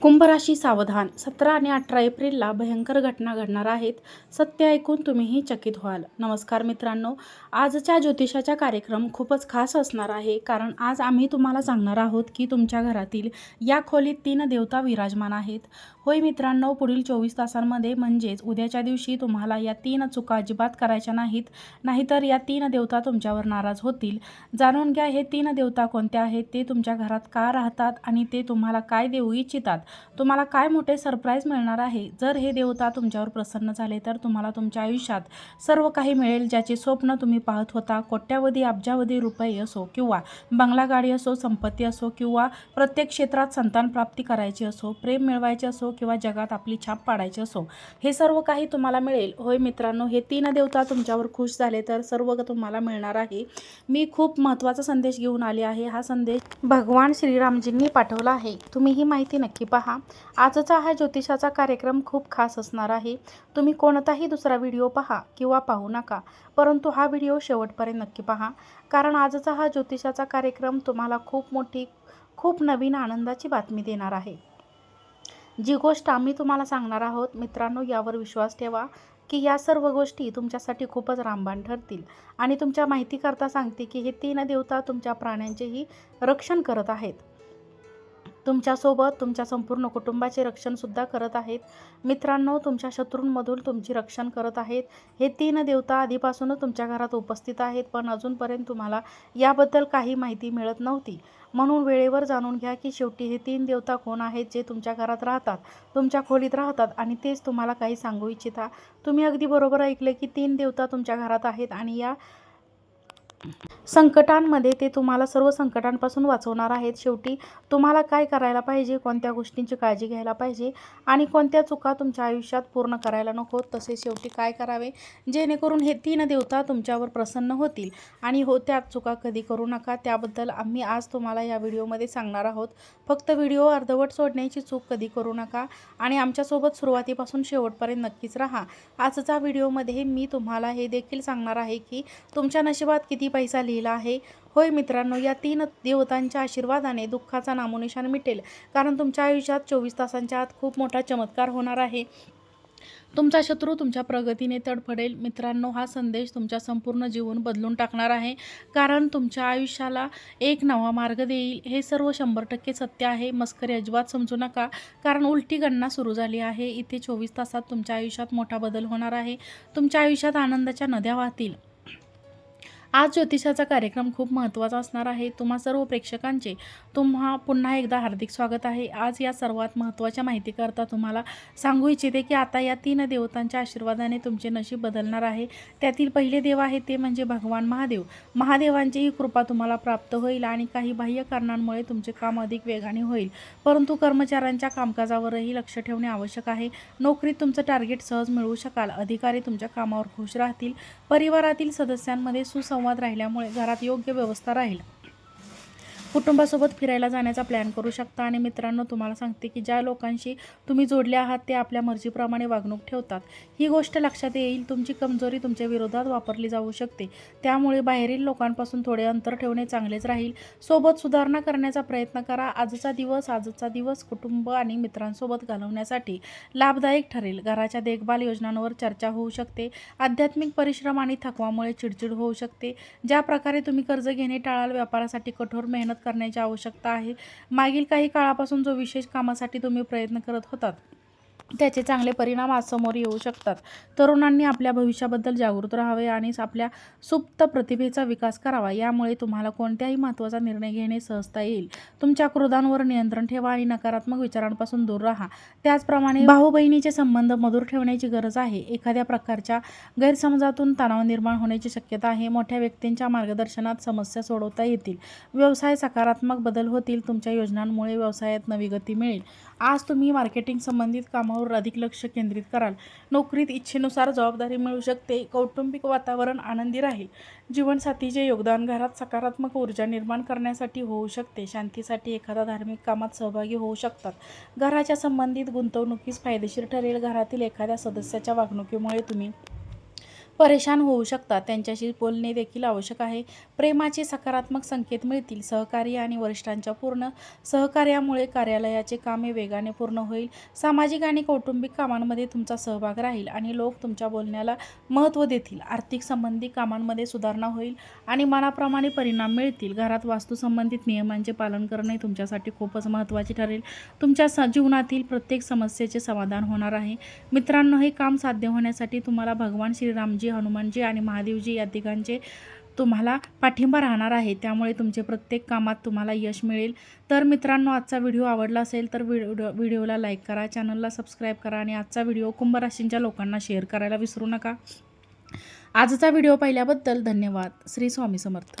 कुंभराशी सावधान. सतरा आणि अठरा एप्रिलला भयंकर घटना घडणार आहेत. सत्य ऐकून तुम्हीही चकित व्हाल. नमस्कार मित्रांनो आजच्या ज्योतिषाचा कार्यक्रम खूपच खास असणार आहे. कारण आज आम्ही तुम्हाला सांगणार आहोत की तुमच्या घरातील या खोलीत तीन देवता विराजमान आहेत. होय मित्रांनो पुढील चोवीस तासांमध्ये म्हणजेच उद्याच्या दिवशी तुम्हाला या तीन चुका अजिबात करायच्या नाहीत नाहीतर या तीन देवता तुमच्यावर नाराज होतील. जाणून घ्या हे तीन देवता कोणत्या आहेत ते तुमच्या घरात का राहतात आणि ते तुम्हाला काय देऊ इच्छितात? तुम्हाला काय मोठे सरप्राईज मिळणार आहे? जर हे देवता तुमच्यावर प्रसन्न झाले तर तुम्हाला तुमच्या आयुष्यात सर्व काही मिळेल ज्याचे स्वप्न तुम्ही पाहत होता. कोट्यावधी अब्जावधी रुपये असो किंवा बंगला गाडी असो संपत्ती असो किंवा प्रत्येक क्षेत्रात संतान प्राप्ती करायची असो प्रेम मिळवायचे असो किंवा जगात आपली छाप पाडायची असो हे सर्व काही तुम्हाला मिळेल. होय मित्रांनो हे तीन देवता तुमच्यावर खुश झाले तर सर्व तुम्हाला मिळणार आहे. मी खूप महत्त्वाचा संदेश घेऊन आले आहे. हा संदेश भगवान श्रीरामजींनी पाठवला आहे. तुम्ही ही माहिती नक्की पहा. आजचा हा ज्योतिषाचा कार्यक्रम खूप खास असणार आहे. तुम्ही कोणताही दुसरा व्हिडिओ पहा किंवा पाहू नका परंतु हा व्हिडिओ शेवटपर्यंत नक्की पहा. कारण आजचा हा ज्योतिषाचा कार्यक्रम तुम्हाला खूप मोठी खूप नवीन आनंदाची बातमी देणार आहे. जी गोष्ट आम्ही तुम्हाला सांगणार आहोत मित्रांनो यावर विश्वास ठेवा की या सर्व गोष्टी तुमच्यासाठी खूपच रामबाण ठरतील. आणि तुमच्या माहितीकरता सांगते की हे तीन देवता तुमच्या प्राण्यांचेही रक्षण करत आहेत. तुमच्यासोबत तुमच्या संपूर्ण कुटुंबाचे रक्षणसुद्धा करत आहेत. मित्रांनो तुमच्या शत्रूंमधून तुमची रक्षण करत आहेत. हे तीन देवता आधीपासूनच तुमच्या घरात उपस्थित आहेत पण अजूनपर्यंत तुम्हाला याबद्दल काही माहिती मिळत नव्हती. म्हणून वेळेवर जाणून घ्या की शेवटी हे तीन देवता कोण आहेत जे तुमच्या घरात राहतात तुमच्या खोलीत राहतात आणि तेच तुम्हाला काही सांगू इच्छिता. तुम्ही अगदी बरोबर ऐकले की तीन देवता तुमच्या घरात आहेत आणि या संकटांमध्ये ते तुम्हाला सर्व संकटांपासून वाचवणार आहेत. शेवटी तुम्हाला काय करायला पाहिजे? कोणत्या गोष्टींची काळजी घ्यायला पाहिजे? आणि कोणत्या चुका तुमच्या आयुष्यात पूर्ण करायला नको? तसे शेवटी काय करावे? जेणेकरून हे तीन देवता तुमच्यावर प्रसन्न होतील. आणि हो त्या चुका कधी करू नका. त्याबद्दल आम्ही आज तुम्हाला या व्हिडिओमध्ये सांगणार आहोत. फक्त व्हिडिओ अर्धवट सोडण्याची चूक कधी करू नका. आणि आमच्यासोबत सुरुवातीपासून शेवटपर्यंत नक्कीच राहा. आजचा व्हिडिओमध्ये मी तुम्हाला हे देखील सांगणार आहे की तुमच्या नशिबात किती पैसा लिहिला आहे. होय मित्रांनो या तीन देवतांच्या आशीर्वादाने दुःखाचा नामोनिशान मिटेल. कारण तुमच्या आयुष्यात चोवीस तासांच्या आत खूप मोठा चमत्कार होणार आहे. तुमचा शत्रू तुमच्या प्रगतीने तडफडेल. मित्रांनो हा संदेश तुमच्या संपूर्ण जीवन बदलून टाकणार आहे. कारण तुमच्या आयुष्याला एक नवा मार्ग देईल. हे सर्व शंभर टक्के सत्य आहे. मस्करी अजिबात समजू नका. कारण उलटी गणना सुरू झाली आहे. इथे चोवीस तासात तुमच्या आयुष्यात मोठा बदल होणार आहे. तुमच्या आयुष्यात आनंदाच्या नद्या वाहतील. आज ज्योतिषाचा कार्यक्रम खूप महत्त्वाचा असणार आहे. तुम्हा सर्व प्रेक्षकांचे तुम्हा पुन्हा एकदा हार्दिक स्वागत आहे. आज या सर्वात महत्त्वाच्या माहितीकरता तुम्हाला सांगू इच्छिते की आता या तीन देवतांच्या आशीर्वादाने तुमचे नशीब बदलणार आहे. त्यातील पहिले देव आहे ते म्हणजे भगवान महादेव. महादेवांचीही कृपा तुम्हाला प्राप्त होईल आणि काही बाह्य कारणांमुळे तुमचे काम अधिक वेगाने होईल. परंतु कर्मचाऱ्यांच्या कामकाजावरही लक्ष ठेवणे आवश्यक आहे. नोकरीत तुमचं टार्गेट सहज मिळवू शकाल. अधिकारी तुमच्या कामावर खुश राहतील. परिवारातील सदस्यांमध्ये सुसंवाद राहिल्यामुळे घरात योग्य व्यवस्था राहील. कुटुंबासोबत फिरायला जाण्याचा प्लॅन करू शकता. आणि मित्रांनो तुम्हाला सांगते की ज्या लोकांशी तुम्ही जोडले आहात ते आपल्या मर्जीप्रमाणे वागणूक ठेवतात. ही गोष्ट लक्षात येईल तुमची कमजोरी तुमच्या विरोधात वापरली जाऊ शकते. त्यामुळे बाहेरील लोकांपासून थोडे अंतर ठेवणे चांगलेच राहील. सोबत सुधारणा करण्याचा प्रयत्न करा. आजचा दिवस आजचा दिवस कुटुंब आणि मित्रांसोबत घालवण्यासाठी लाभदायक ठरेल. घराच्या देखभाल योजनांवर चर्चा होऊ शकते. आध्यात्मिक परिश्रम आणि थकवामुळे चिडचिड होऊ शकते. ज्या प्रकारे तुम्ही कर्ज घेणे टाळाल व्यापारासाठी कठोर मेहनत करण्याची आवश्यकता आहे. मागील काही काळापासून जो विशेष कामासाठी तुम्ही प्रयत्न करत होतात. त्याचे चांगले परिणाम आज समोर येऊ शकतात. तरुणांनी आपल्या भविष्याबद्दल जागृत राहावे आणि आपल्या सुप्त प्रतिभेचा विकास करावा. यामुळे तुम्हाला कोणत्याही महत्त्वाचा निर्णय घेणे सहजता येईल. तुमच्या क्रोधांवर नियंत्रण ठेवा आणि नकारात्मक विचारांपासून दूर राहा. त्याचप्रमाणे भाऊ बहिणीचे संबंध मधुर ठेवण्याची गरज आहे. एखाद्या प्रकारच्या गैरसमजातून तणाव निर्माण होण्याची शक्यता आहे. मोठ्या व्यक्तींच्या मार्गदर्शनात समस्या सोडवता येतील. व्यवसाय सकारात्मक बदल होतील. तुमच्या योजनांमुळे व्यवसायात नवी गती मिळेल. आज तुम्ही मार्केटिंग संबंधित कामावर अधिक लक्ष केंद्रित कराल. नोकरीत इच्छेनुसार जबाबदारी मिळू शकते. कौटुंबिक वातावरण आनंदी राहील. जीवनसाथीचे योगदान घरात सकारात्मक ऊर्जा निर्माण करण्यासाठी होऊ शकते. शांतीसाठी एखादा धार्मिक कामात सहभागी होऊ शकतात. घराच्या संबंधित गुंतवणुकीस फायदेशीर ठरेल. घरातील एखाद्या सदस्याच्या वागणुकीमुळे तुम्ही परेशान होऊ शकतात. त्यांच्याशी बोलणे देखील आवश्यक आहे. प्रेमाचे सकारात्मक संकेत मिळतील. सहकार्य आणि वरिष्ठांच्या पूर्ण सहकार्यामुळे कार्यालयाचे कामे वेगाने पूर्ण होईल. सामाजिक आणि कौटुंबिक कामांमध्ये तुमचा सहभाग राहील आणि लोक तुमच्या बोलण्याला महत्त्व देतील. आर्थिक संबंधी कामांमध्ये सुधारणा होईल आणि मनाप्रमाणे परिणाम मिळतील. घरात वास्तुसंबंधित नियमांचे पालन करणे तुमच्यासाठी खूपच महत्त्वाचे ठरेल. तुमच्या स जीवनातील प्रत्येक समस्येचे समाधान होणार आहे. मित्रांनो हे काम साध्य होण्यासाठी तुम्हाला भगवान श्रीरामजी हनुमानजी आणि महादेवजी या तिघांचे तुम्हाला पाठिंबा राहणार आहे. त्यामुळे तुमचे प्रत्येक कामात तुम्हाला यश मिळेल. तर मित्रांनो आजचा व्हिडिओ आवडला असेल तर व्हिडिओ व्हिडिओला लाईक करा चॅनलला सबस्क्राईब करा आणि आजचा व्हिडिओ कुंभराशींच्या लोकांना शेअर करायला विसरू नका. आजचा व्हिडिओ पाहिल्याबद्दल धन्यवाद. श्री स्वामी समर्थ.